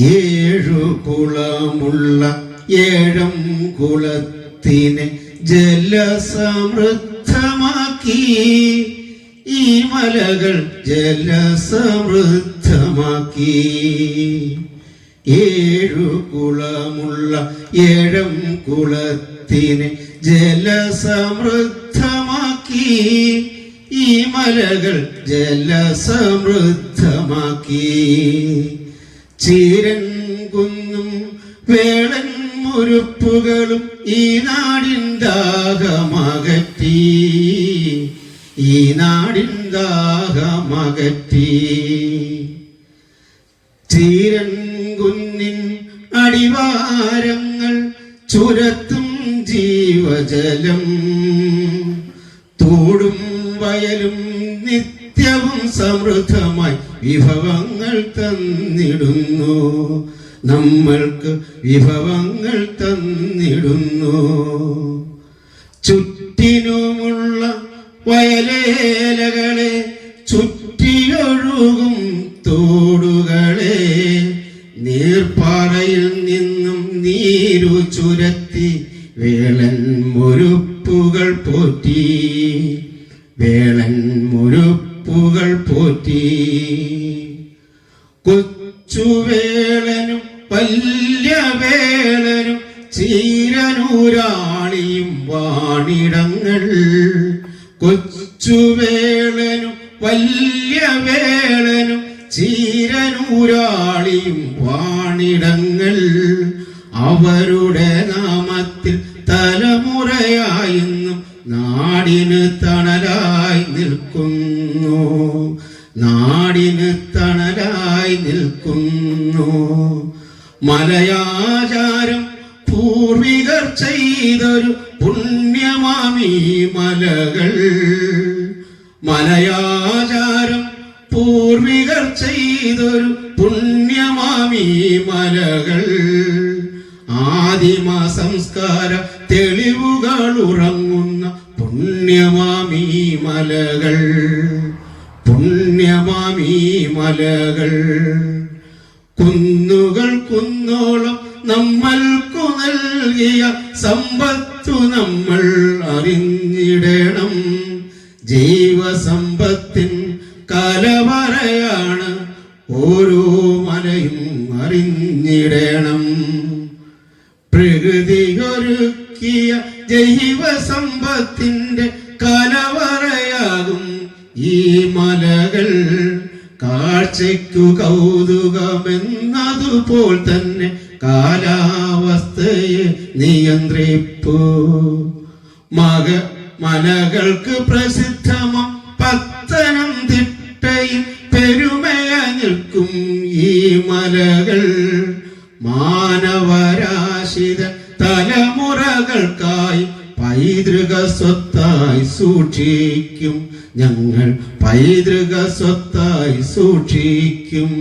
ഏഴു കുളമുള്ള ഏഴം കുളത്തിനെ ജലസമൃദ്ധമാക്കി. ഈ മലകൾ ജലസമൃദ്ധമാക്കി. ഏഴു കുളമുള്ള ഏഴം കുളത്തിനെ ജലസമൃദ്ധമാക്കി. ഈ മലകൾ ജലസമൃദ്ധമാക്കി. ചീരൻ കുന്നും വേളൻ മുരുപ്പുകളും ഈ നാടിൻ ദാഹമകറ്റി. ഈ നാടിൻ ദാഹമകറ്റി. ചീരൻ കുന്നിൻ അടിവാരങ്ങൾ ചുരത്തും ജീവജലം. തോടും വയലും നിത്യവും സമൃദ്ധമായി വിഭവങ്ങൾ തന്നിടുന്നു. നമ്മൾക്ക് വിഭവങ്ങൾ തന്നിടുന്നു. ചുറ്റിനുമുള്ള വയലേലകളെ ചുറ്റിയൊഴുകും തോടുകളെ നീർപ്പാറയിൽ നിന്നും നീരു ചുരത്തി വേളൻ മുരുപ്പുകൾ പോറ്റി. വേളൻ മുരുപ്പുകൾ പോറ്റി. കൊച്ചുവേളനും പല്യവേളനും ചീരനൂരാളിയും വാണിടങ്ങൾ. കൊച്ചുവേളനും വല്യവേളനും ചീരനൂരാളിയും വാണിടങ്ങൾ. അവരുടെ നാമത്തിൽ തലമുറയായിന്നും നാടിന് തണലായി നിൽക്കുന്നു. നാടിന് തണലായി നിൽക്കുന്നു. മലയാചാരം പൂർവികർ ചെയ്തൊരു പുണ്യമാമീ മലകൾ. മലയാചാരം പൂർവികർ ചെയ്തൊരു പുണ്യമാമീ മലകൾ. ആദിമ സംസ്കാര തെളിവുകൾ ഉറങ്ങുന്ന പുണ്യമാമീ മലകൾ പുണ്യമാമീ മലകൾ. കുന്നുകൾ കുന്നോളം നമ്മൾക്കു നൽകിയ സമ്പത്തു നമ്മൾ അറിഞ്ഞിടണം. ജീവസമ്പത്തിൻ കലവറയാണ് ഓരോ മലയും അറിഞ്ഞിടണം. പ്രകൃതിയൊരുക്കിയ ജൈവസമ്പത്തിന്റെ കലവറയാകും ഈ മലകൾ. കാഴ്ചയ്ക്കു കൗതുകമെന്നതുപോൽ തന്നെ കാലാവസ്ഥയെ നിയന്ത്രിപ്പു. മക മലകൾക്ക് പ്രസിദ്ധമം പത്തനം തിട്ടയിൽ പെരുമയ നിൽക്കും ഈ മലകൾ. മാനവരാശിത തലമുറകൾക്കായി പൈതൃക സ്വത്തായി സൂക്ഷിക്കും. ഞങ്ങൾ പൈതൃക സ്വത്തായി സൂക്ഷിക്കും.